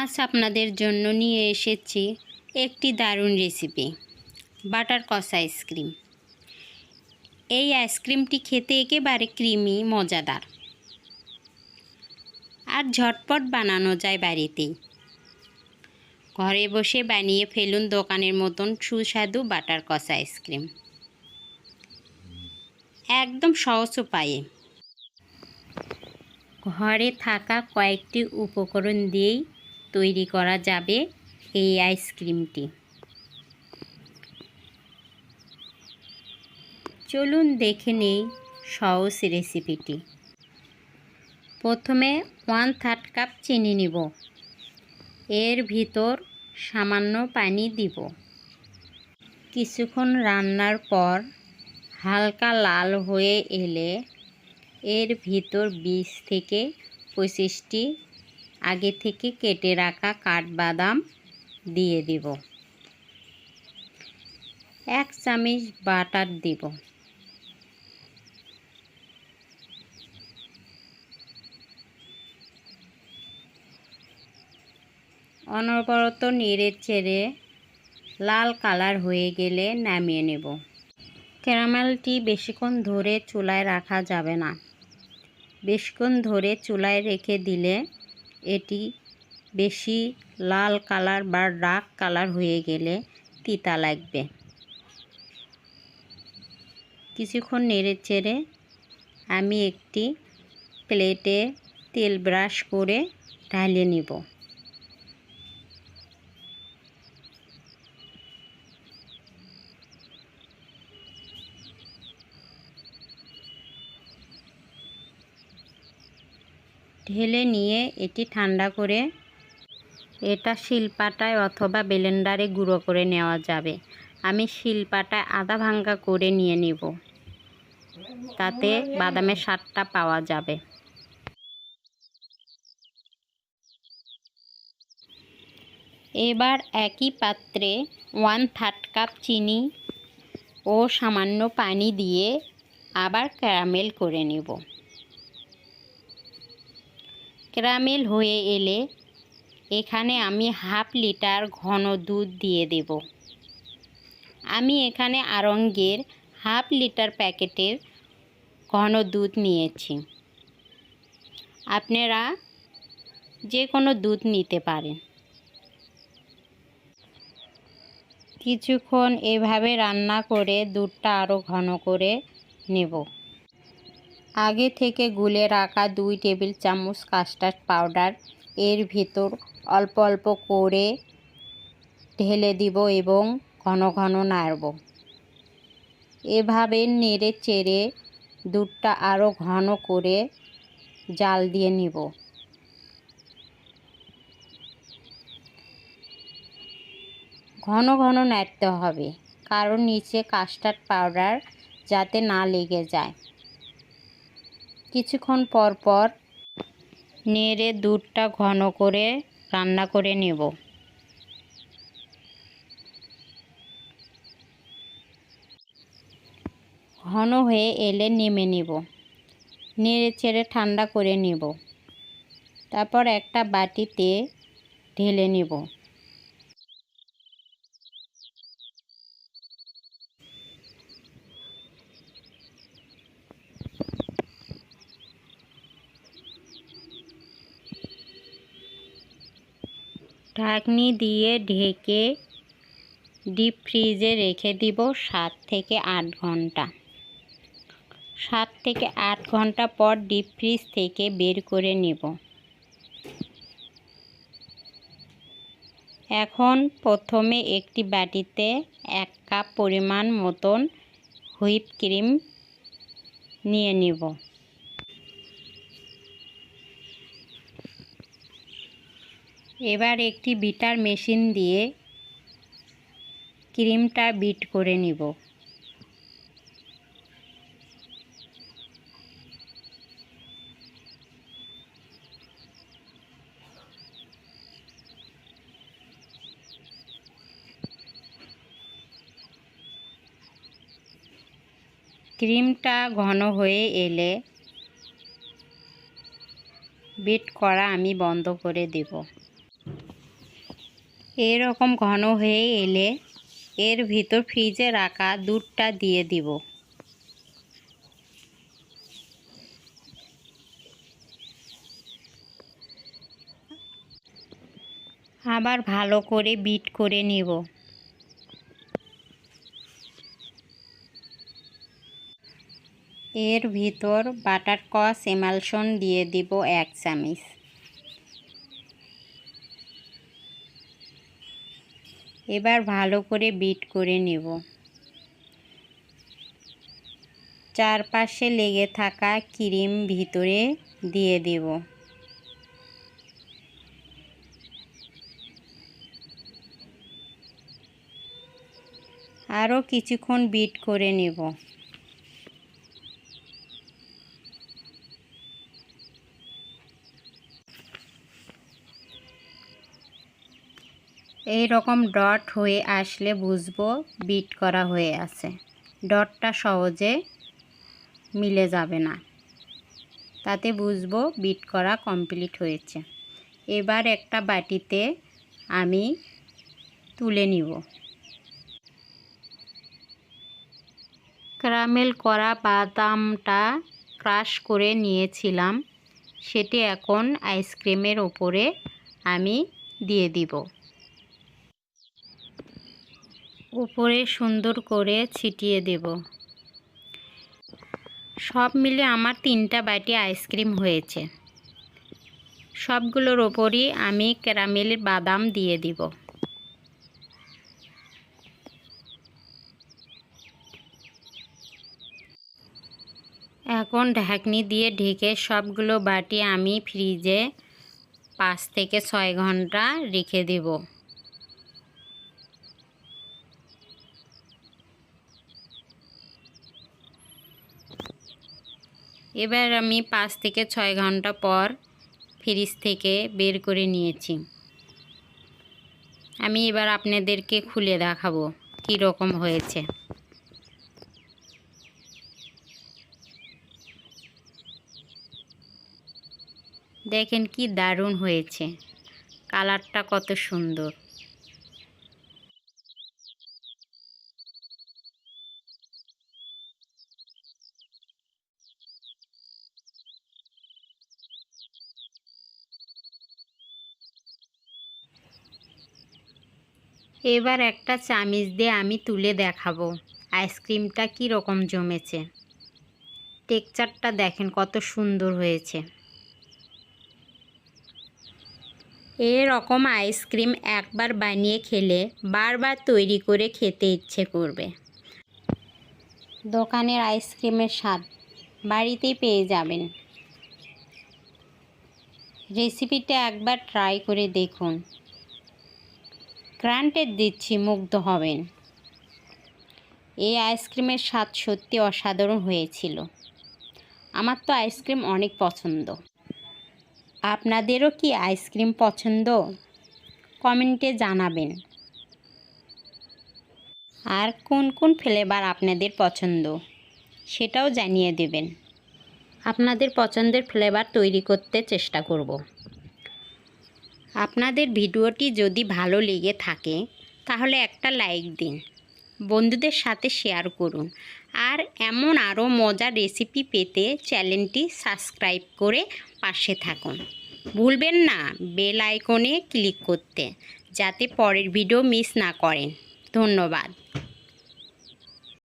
আজ আপনাদের জন্য নিয়ে এসেছি একটি দারুণ রেসিপি বাটার কষা আইসক্রিম। এই আইসক্রিমটি খেতে একেবারে ক্রিমি মজাদার। আর ঝটপট বানানো যায় বাড়িতেই। ঘরে বসে বানিয়ে ফেলুন দোকানের মতন সুস্বাদু বাটার কষা আইসক্রিম। একদম সহজ উপায়ে। ঘরে থাকা কয়েকটি উপকরণ দিয়েই তৈরি করা যাবে এই আইসক্রিমটি। চলুন দেখে নেই সহজ রেসিপিটি। প্রথমে ওয়ান থার্ড কাপ চিনি নিব। এর ভিতর সামান্য পানি দিব। কিছুক্ষণ রান্নার পর হালকা লাল হয়ে এলে এর ভিতর বিশ থেকে পঁচিশটি আগে থেকে কেটে রাখা কাঠবাদাম দিয়ে দিব। এক চামচ বাটার দিব। অনবরত নেড়ে ছেড়ে লাল কালার হয়ে গেলে নামিয়ে নেব। ক্যারামেলটি বেশিক্ষণ ধরে চুলায় রাখা যাবে না। বেশিক্ষণ ধরে চুলায় রেখে দিলে এটি বেশি লাল কালার বা ডার্ক কালার হয়ে গেলে তিতা লাগবে। কিছুক্ষণ নেড়ে চেড়ে আমি একটি প্লেটে তেল ব্রাশ করে ঢালিয়ে নিব। ঢেলে নিয়ে এটি ঠান্ডা করে এটা শিলপাটায় অথবা ব্লেন্ডারে গুঁড়ো করে নেওয়া যাবে। আমি শিলপাটায় আধা ভাঙ্গা করে নিয়ে নিব। তাতে বাদামের স্বাদটা পাওয়া যাবে। এবার একই পাত্রে ওয়ান থার্ড কাপ চিনি ও সামান্য পানি দিয়ে আবার ক্যারামেল করে নেব। ক্যারামেল হয়ে এলে এখানে আমি হাফ লিটার ঘন দুধ দিয়ে দেব। আমি এখানে আরঙ্গের হাফ লিটার প্যাকেটের ঘন দুধ নিয়েছি। আপনারা যে কোনো দুধ নিতে পারেন। কিছুক্ষণ এভাবে রান্না করে দুধটা আরও ঘন করে নেব। আগে থেকে গুলে রাখা দুই টেবিল চামচ কাস্টার্ড পাউডার এর ভিতর অল্প অল্প করে ঢেলে দিব এবং ঘন ঘন নাড়ব। এভাবে নেড়ে চেড়ে দুধটা আরও ঘন করে জাল দিয়ে নিব। ঘন ঘন নাড়তে হবে, কারণ নিচে কাস্টার্ড পাউডার যাতে না লেগে যায়। কিছুক্ষণ পর পর নেড়ে দুধটা ঘন করে রান্না করে নেব। ঘন হয়ে এলে নেমে নেব। নেড়ে ছেড়ে ঠান্ডা করে নেব। তারপর একটা বাটিতে ঢেলে নেব। ঢাকনি দিয়ে ঢেকে ডিপ ফ্রিজে রেখে দিব সাত থেকে আট ঘণ্টা। সাত থেকে আট ঘণ্টা পর ডিপ ফ্রিজ থেকে বের করে নেব। এখন প্রথমে একটি বাটিতে এক কাপ পরিমাণ মতন হুইপ ক্রিম নিয়ে নেব। এবার একটি বিটার মেশিন দিয়ে ক্রিমটা বিট করে নিব। ক্রিমটা ঘন হয়ে এলে বিট করা আমি বন্ধ করে দেব। এরকম ঘন হয়ে এলে এর ভিতর ফ্রিজে রাখা দুধটা দিয়ে দিব। আবার ভালো করে বিট করে নিব। এর ভিতর বাটার কস এমালসন দিয়ে দিব এক চামচ। এবার ভালো করে বিট করে নেব। চারপাশে লেগে থাকা ক্রিম ভিতরে দিয়ে দেব। আরও কিছুক্ষণ বিট করে নেব। এই রকম ডট হয়ে আসলে বুঝব বিট করা হয়ে আছে। ডটটা সহজে মিলে যাবে না। তাতে বুঝব বিট করা কমপ্লিট হয়েছে। এবার একটা বাটিতে আমি তুলে নিব। ক্যারামেল করা বাদামটা ক্রাশ করে নিয়েছিলাম। সেটি এখন আইসক্রিমের ওপরে আমি দিয়ে দিব। উপরে সুন্দর করে ছিটিয়ে দেব। সব মিলে আমার তিনটা বাটি আইসক্রিম হয়েছে। সবগুলোর ওপরই আমি ক্যারামেল বাদাম দিয়ে দিব। এখন ঢাকনি দিয়ে ঢেকে সবগুলো বাটি আমি ফ্রিজে পাঁচ থেকে ছয় ঘণ্টা রেখে দেব। এবার আমি পাঁচ থেকে ছয় ঘণ্টা পর ফ্রিজ থেকে বের করে নিয়েছি। আমি এবার আপনাদেরকে খুলে দেখাবো কী রকম হয়েছে। দেখেন কি দারুণ হয়েছে। কালারটা কত সুন্দর। এবার একটা চামিচ দিয়ে আমি তুলে দেখাবো। আইসক্রিমটা কি রকম জমেছে? টেকচারটা দেখেন কত সুন্দর হয়েছে। এরকম আইসক্রিম একবার বানিয়ে খেলে বারবার তৈরি করে খেতে ইচ্ছে করবে। দোকানের আইসক্রিমের স্বাদ বাড়িতেই পেয়ে যাবেন। রেসিপিটা একবার ট্রাই করে দেখুন। গ্রান্টেড দিচ্ছি, মুগ্ধ হবেন। এই আইসক্রিমের স্বাদ সত্যি অসাধারণ হয়েছিল। আমার তো আইসক্রিম অনেক পছন্দ। আপনাদেরও কি আইসক্রিম পছন্দ? কমেন্টে জানাবেন। আর কোন কোন ফ্লেভার আপনাদের পছন্দ, সেটাও জানিয়ে দেবেন। আপনাদের পছন্দের ফ্লেভার তৈরি করতে চেষ্টা করব। আপনাদের ভিডিওটি যদি ভালো লেগে থাকে, তাহলে একটা লাইক দিন। বন্ধুদের সাথে শেয়ার করুন। আর এমন আরও মজার রেসিপি পেতে চ্যানেলটি সাবস্ক্রাইব করে পাশে থাকুন। ভুলবেন না, বেল আইকনে ক্লিক করতে, যাতে পরের ভিডিও মিস না করেন। ধন্যবাদ।